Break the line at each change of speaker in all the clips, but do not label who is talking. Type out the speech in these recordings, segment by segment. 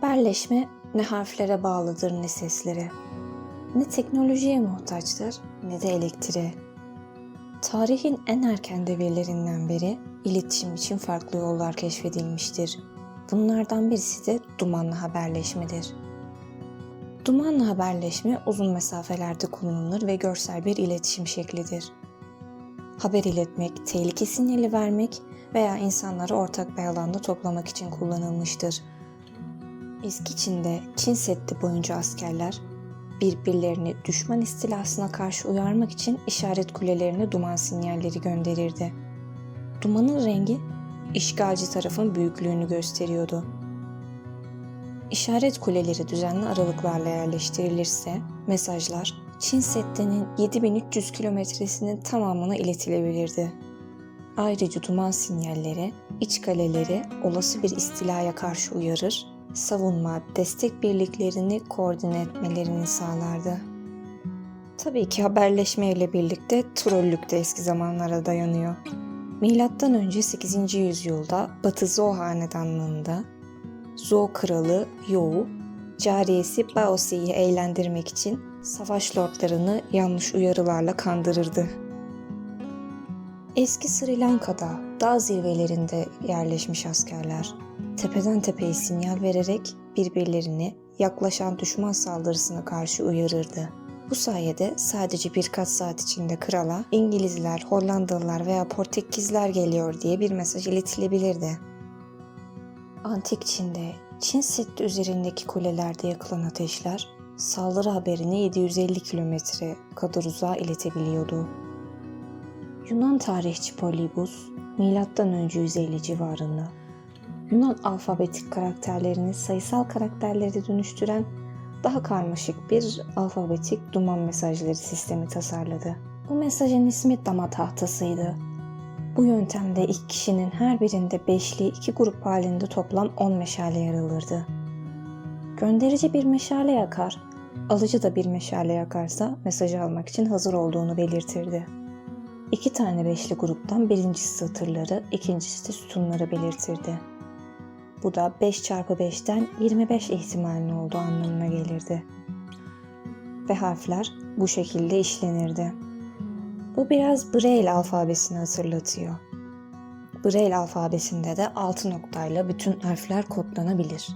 Haberleşme ne harflere bağlıdır ne seslere. Ne teknolojiye muhtaçtır ne de elektriğe. Tarihin en erken devirlerinden beri iletişim için farklı yollar keşfedilmiştir. Bunlardan birisi de dumanlı haberleşmedir. Dumanlı haberleşme uzun mesafelerde kullanılır ve görsel bir iletişim şeklidir. Haber iletmek, tehlike sinyali vermek veya insanları ortak bir alanda toplamak için kullanılmıştır. Eski Çin'de Çin Seddi boyunca askerler birbirlerini düşman istilasına karşı uyarmak için işaret kulelerine duman sinyalleri gönderirdi. Dumanın rengi işgalci tarafın büyüklüğünü gösteriyordu. İşaret kuleleri düzenli aralıklarla yerleştirilirse mesajlar Çin Seddi'nin 7300 kilometresinin tamamına iletilebilirdi. Ayrıca duman sinyalleri iç kaleleri olası bir istilaya karşı uyarır, savunma, destek birliklerini koordine etmelerini sağlardı. Tabii ki haberleşmeyle birlikte trollük de eski zamanlara dayanıyor. Milattan önce 8. yüzyılda Batı Zhou hanedanlığında Zhou kralı You, cariyesi Baoxi'yi eğlendirmek için savaş lordlarını yanlış uyarılarla kandırırdı. Eski Sri Lanka'da dağ zirvelerinde yerleşmiş askerler tepeden tepeye sinyal vererek birbirlerini yaklaşan düşman saldırısına karşı uyarırdı. Bu sayede sadece birkaç saat içinde krala İngilizler, Hollandalılar veya Portekizler geliyor diye bir mesaj iletilebilirdi. Antik Çin'de Çin Seddi üzerindeki kulelerde yakılan ateşler saldırı haberini 750 kilometre kadar uzağa iletebiliyordu. Yunan tarihçi Polybus, M.Ö. 150 civarında Yunan alfabetik karakterlerini sayısal karakterlere dönüştüren daha karmaşık bir alfabetik duman mesajları sistemi tasarladı. Bu mesajın ismi dama tahtasıydı. Bu yöntemde ilk kişinin her birinde beşli iki grup halinde toplam 10 meşale yer alırdı. Gönderici bir meşale yakar, alıcı da bir meşale yakarsa mesajı almak için hazır olduğunu belirtirdi. İki tane beşli gruptan birincisi satırları, ikincisi de sütunları belirtirdi. Bu da 5 çarpı 5'ten 25 ihtimalinin olduğu anlamına gelirdi. Ve harfler bu şekilde işlenirdi. Bu biraz Braille alfabesini hatırlatıyor. Braille alfabesinde de 6 noktayla bütün harfler kodlanabilir.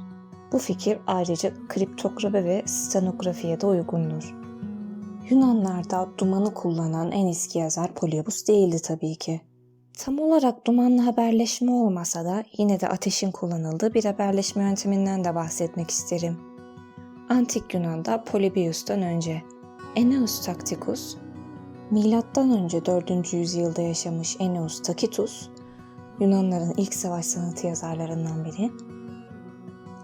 Bu fikir ayrıca kriptografi ve stenografiye de uygundur. Yunanlarda dumanı kullanan en eski yazar Polybius değildi tabii ki. Tam olarak dumanlı haberleşme olmasa da yine de ateşin kullanıldığı bir haberleşme yönteminden de bahsetmek isterim. Antik Yunan'da Polybius'tan önce Enneus Tacticus, milattan önce 4. yüzyılda yaşamış Enneus Tacitus, Yunanların ilk savaş sanatı yazarlarından biri,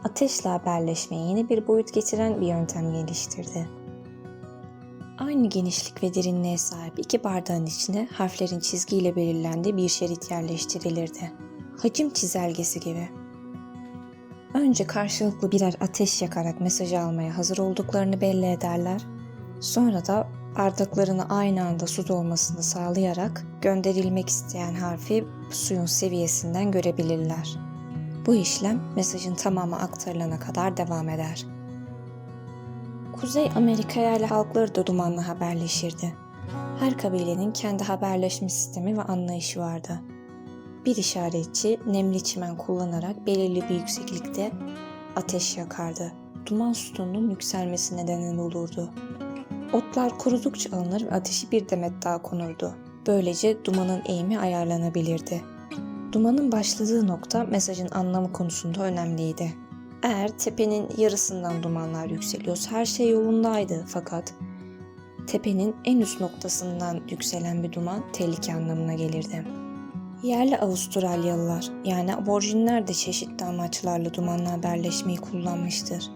ateşle haberleşmeye yeni bir boyut getiren bir yöntem geliştirdi. Aynı genişlik ve derinliğe sahip iki bardağın içine harflerin çizgiyle belirlendiği bir şerit yerleştirilirdi. Hacim çizelgesi gibi. Önce karşılıklı birer ateş yakarak mesajı almaya hazır olduklarını belli ederler. Sonra da bardaklarını aynı anda su dolmasını sağlayarak gönderilmek isteyen harfi suyun seviyesinden görebilirler. Bu işlem mesajın tamamı aktarılana kadar devam eder. Kuzey Amerika yerli halkları da dumanla haberleşirdi. Her kabilenin kendi haberleşme sistemi ve anlayışı vardı. Bir işaretçi nemli çimen kullanarak belirli bir yükseklikte ateş yakardı. Duman sütununun yükselmesine neden olurdu. Otlar kurudukça alınır ve ateşi bir demet daha konurdu. Böylece dumanın eğimi ayarlanabilirdi. Dumanın başladığı nokta mesajın anlamı konusunda önemliydi. Eğer tepenin yarısından dumanlar yükseliyorsa her şey yolundaydı fakat tepenin en üst noktasından yükselen bir duman tehlike anlamına gelirdi. Yerli Avustralyalılar yani aborjinler de çeşitli amaçlarla dumanla haberleşmeyi kullanmıştır.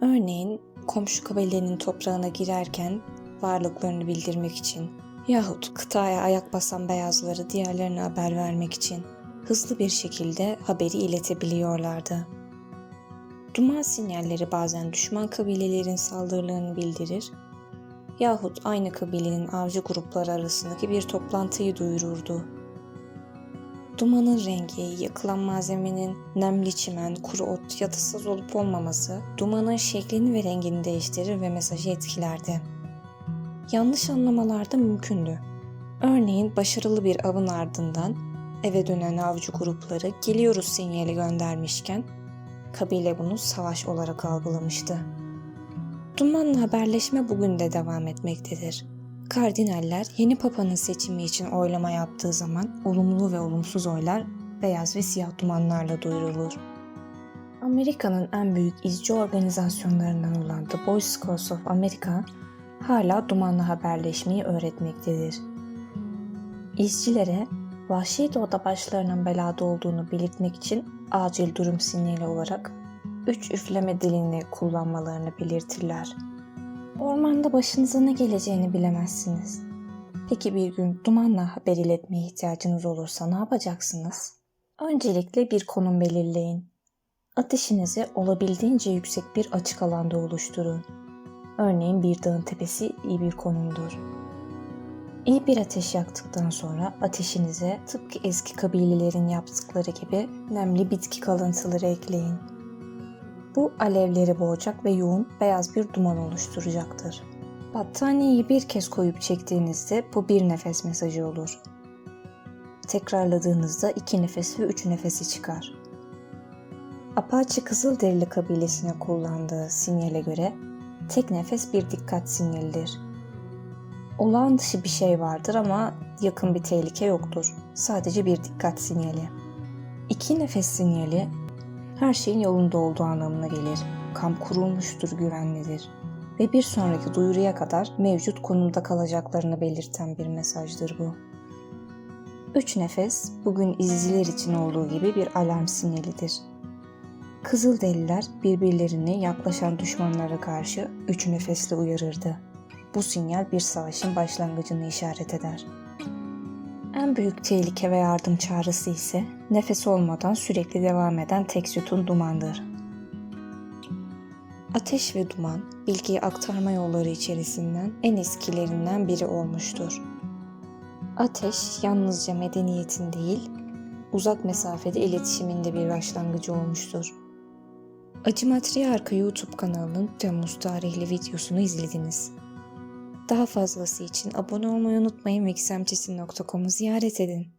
Örneğin komşu kabilenin toprağına girerken varlıklarını bildirmek için yahut kıtaya ayak basan beyazları diğerlerine haber vermek için hızlı bir şekilde haberi iletebiliyorlardı. Duman sinyalleri bazen düşman kabilelerin saldırılarını bildirir yahut aynı kabilenin avcı grupları arasındaki bir toplantıyı duyururdu. Dumanın rengi, yakılan malzemenin nemli çimen, kuru ot ya da saz olup olmaması dumanın şeklini ve rengini değiştirir ve mesajı etkilerdi. Yanlış anlamalar da mümkündü. Örneğin başarılı bir avın ardından eve dönen avcı grupları geliyoruz sinyali göndermişken kabile bunu savaş olarak algılamıştı. Dumanla haberleşme bugün de devam etmektedir. Kardinaller yeni papanın seçimi için oylama yaptığı zaman olumlu ve olumsuz oylar beyaz ve siyah dumanlarla duyurulur. Amerika'nın en büyük izci organizasyonlarından olan The Boy Scouts of America hala dumanla haberleşmeyi öğretmektedir. İzcilere vahşi doğada başlarının belada olduğunu belirtmek için acil durum sinyali olarak üç üfleme dilini kullanmalarını belirtirler. Ormanda başınıza ne geleceğini bilemezsiniz. Peki bir gün dumanla haber iletmeye ihtiyacınız olursa ne yapacaksınız? Öncelikle bir konum belirleyin. Ateşinizi olabildiğince yüksek bir açık alanda oluşturun. Örneğin bir dağın tepesi iyi bir konumdur. İyi bir ateş yaktıktan sonra ateşinize tıpkı eski kabilelerin yaptıkları gibi nemli bitki kalıntıları ekleyin. Bu alevleri boğacak ve yoğun beyaz bir duman oluşturacaktır. Battaniyeyi bir kez koyup çektiğinizde bu bir nefes mesajı olur. Tekrarladığınızda iki nefes ve üç nefesi çıkar. Apache Kızılderili kabilesine kullandığı sinyale göre tek nefes bir dikkat sinyalidir. Olağan dışı bir şey vardır ama yakın bir tehlike yoktur. Sadece bir dikkat sinyali. İki nefes sinyali her şeyin yolunda olduğu anlamına gelir. Kamp kurulmuştur, güvenlidir. Ve bir sonraki duyuruya kadar mevcut konumda kalacaklarını belirten bir mesajdır bu. Üç nefes bugün izciler için olduğu gibi bir alarm sinyalidir. Kızılderililer birbirlerini yaklaşan düşmanlara karşı üç nefesle uyarırdı. Bu sinyal bir savaşın başlangıcını işaret eder. En büyük tehlike ve yardım çağrısı ise nefes olmadan sürekli devam eden tek sütun dumandır. Ateş ve duman, bilgiyi aktarma yolları içerisinden en eskilerinden biri olmuştur. Ateş yalnızca medeniyetin değil, uzak mesafede iletişiminde bir başlangıcı olmuştur. Acı Matriarka YouTube kanalının Temmuz tarihli videosunu izlediniz. Daha fazlası için abone olmayı unutmayın ve ziyaret edin.